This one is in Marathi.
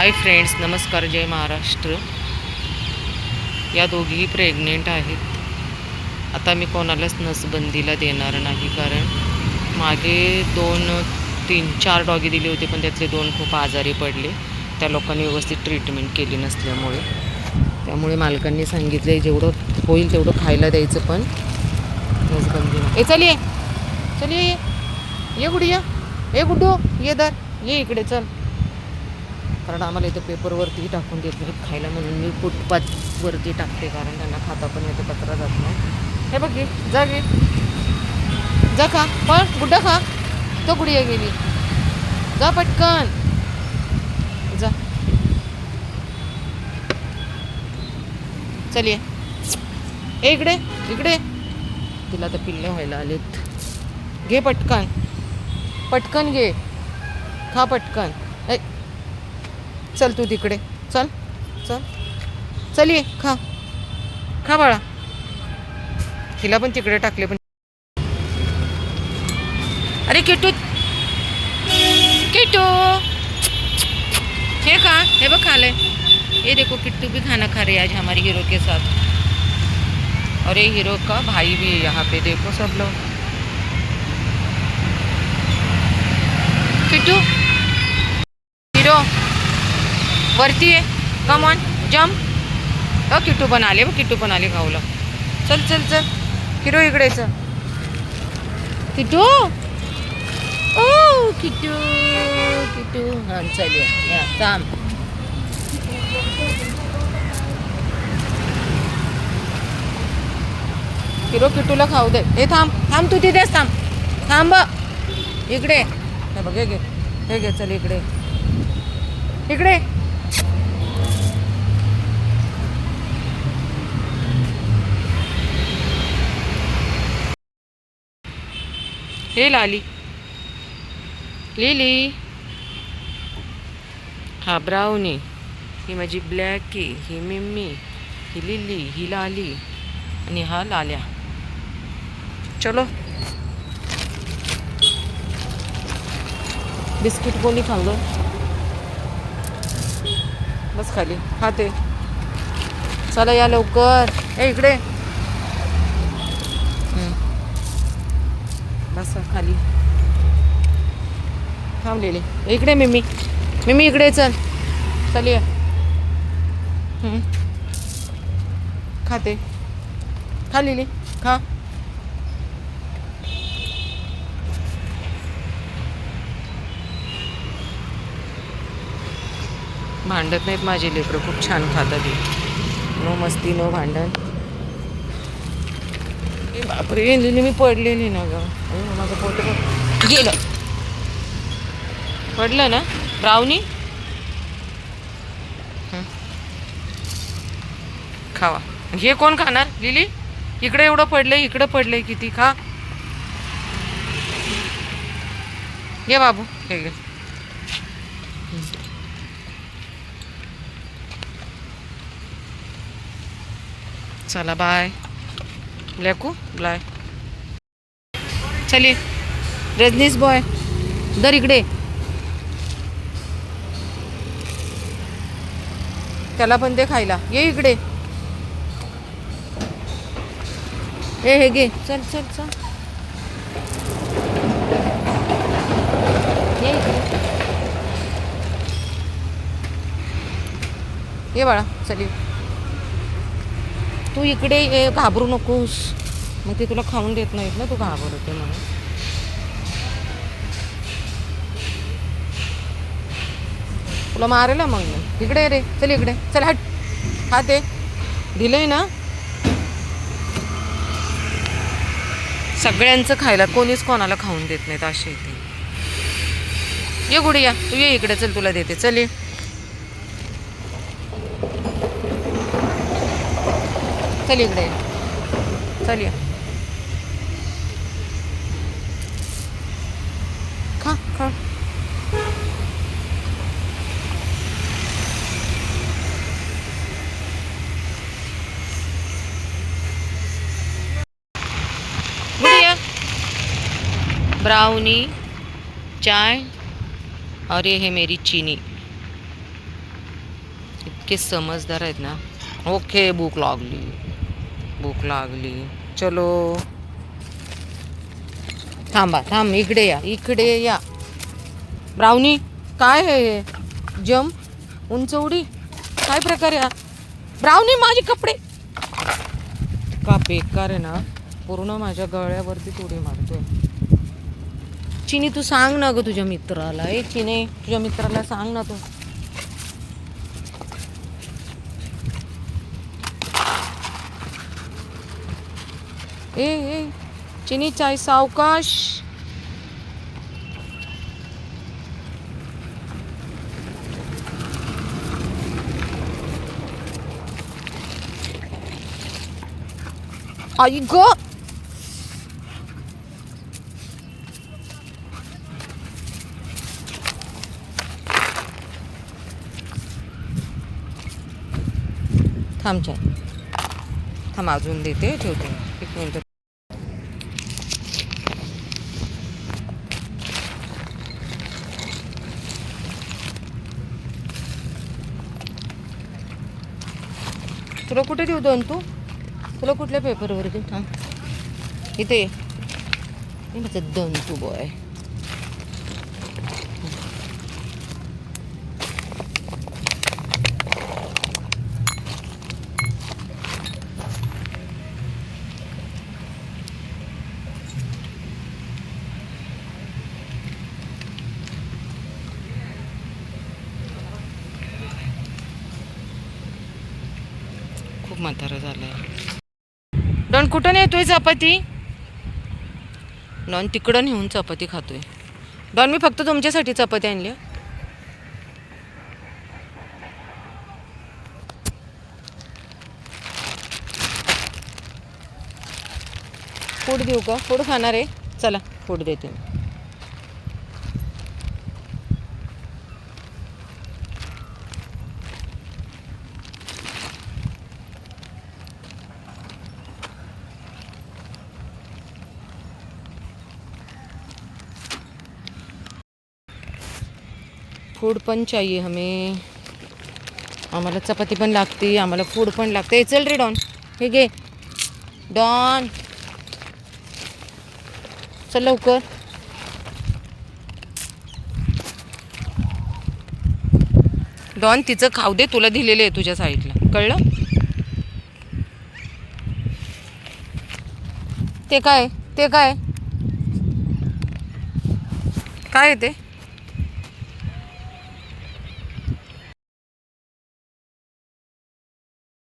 हाय फ्रेंड्स नमस्कार जय महाराष्ट्र. या दोघीही प्रेग्नेंट आहेत. आता मी कोणालाच नसबंदीला देणार नाही कारण मागे दोन तीन चार डॉगी दिले होते पण त्यातले दोन खूप आजारी पडले. त्या लोकांनी व्यवस्थित ट्रीटमेंट केली नसल्यामुळे. त्यामुळे मालकांनी सांगितले जेवढं होईल तेवढं खायला द्यायचं पण नसबंदी ए चल ये. चल ये ये. ये गुडिया. ए गुड्डू. ये दर. ये इकडे चल. कारण आम्हाला इथं पेपरवरती टाकून देत नाहीत खायला म्हणून मी फुटपाथवरती टाकते कारण त्यांना खाता पण येतो कचरा जात नाही. हे बघ घे जा घे जा खा पण गुड्डा खा. तो गुडिया गेली? जा पटकन. जा. चल ए इकडे इकडे. तिला तर पिल्ले व्हायला आलेत. घे पटकन. पटकन घे. खा पटकन. चल तू तिकडे. चल चल. चल ये खा. खा बाळा. हिला पण तिकडे टाकले पण. अरे किटू. किटू. हे खा हे बघ खा ले ये देखो किट्टू भी खाना खा रहे आज हमारे हीरो के साथ. और ये हीरो का भाई भी है यहाँ पे देखो सब लोग. किट्टू वरती आहे. Come on jump a Kittu पण आले बघ किटू पण आले गावला. चल चल चल. किरो इकडे चल. किटू ओ किट्टू किट्टू. हां चल या थांब. किरो किटूला खाऊ दे. हे थांब थांब तू तिथेच थांब. थांब. इकडे. बघ हे घे. हे घे चल इकडे. इकडे. हे लाली. लिली. हा ब्राउनी. ही माझी ब्लॅकी ही मिम्मी ही लिली ही लाली आणि हा लाल्या. चलो. बिस्किट कोणी खाल्लं? बस खाली. खाते चला या लवकर. ए इकडे. बस खाली. थांबलेली. इकडे मिमी. मिमी इकडे चल. चल खाते. खा लिली खा. भांडत नाहीत माझे लेकरं. खूप छान खातात नो मस्ती नो भांडण. बापरे इंजिनी मी पडलेली ना गं. माझं पोट गेलं. पडलं ना? ब्राउनी? खावा. हे कोण खाणार? लिली? इकडे एवढं पडलंय इकडं पडलंय किती? खा. घे बाबू. हे घे. चला बाय. लेकू बाय चलिए रजनीश बॉय दर इकडे. त्याला पण ते खायला. ये इकडे. ए हे घे. चल चल चल. ये इकडे. ये बाळा चल. ये तू इकडे ये घाबरू नकोस. मग ते तुला खाऊन देत नाहीत ना तू घाबरते म्हणून. तुला मारेल मग मी. इकडे रे. चल इकडे. चल हट. हा ते. दिलंय ना? सगळ्यांचं खायला कोणीच कोणाला खाऊन देत नाहीत असे इथे. ये गुडिया. तू ये इकडे. चल तुला देते. चल ये. चल इकडे. चल ये. खा खा. ब्राउनी, चाय और ये है मेरी चीनी. इतके समजदार आहेत ना. ओके, भूक लागली. भूक लागली. चलो. थांबा थांब इकडे या इकडे या. ब्राउनी काय आहे हे? जम उंच उडी? काय प्रकार या ब्राउनी माझे कपडे. का बेकार आहे ना? पूर्ण माझ्या गळ्यावरती उडी मारतोय. चिनी तू सांग ना ग तुझ्या मित्राला. ए चिने तुझ्या मित्राला सांग ना तू. ए ए चिनी चाय सावकाश. आई ग. थांब चाय थांब अजून देते ठेवते. एक मिनटं. तुला कुठे देऊ दोन तू? तुला कुठल्या पेपरवर देऊ हां. इथे माझं दोन तू बॉय खूप म्हातारं झालंय. डॉन कुठं नेतोय चपाती? डॉन तिकडं नेऊन चपाती खातोय. डॉन मी फक्त तुमच्यासाठी चपाती आणली फूड देऊ का? फूड खाणार आहे? चला फूड देते मी. फूड पण चाहिए हमें। आम्हाला चपाती पण लागते आम्हाला फूड पण लागते. चल रे डॉन. हे घे. डॉन. चल लवकर. डॉन तिचं खाऊ दे. तुला दिलेलं आहे तुझ्या साईडला. कळलं? ते काय ते काय काय ते?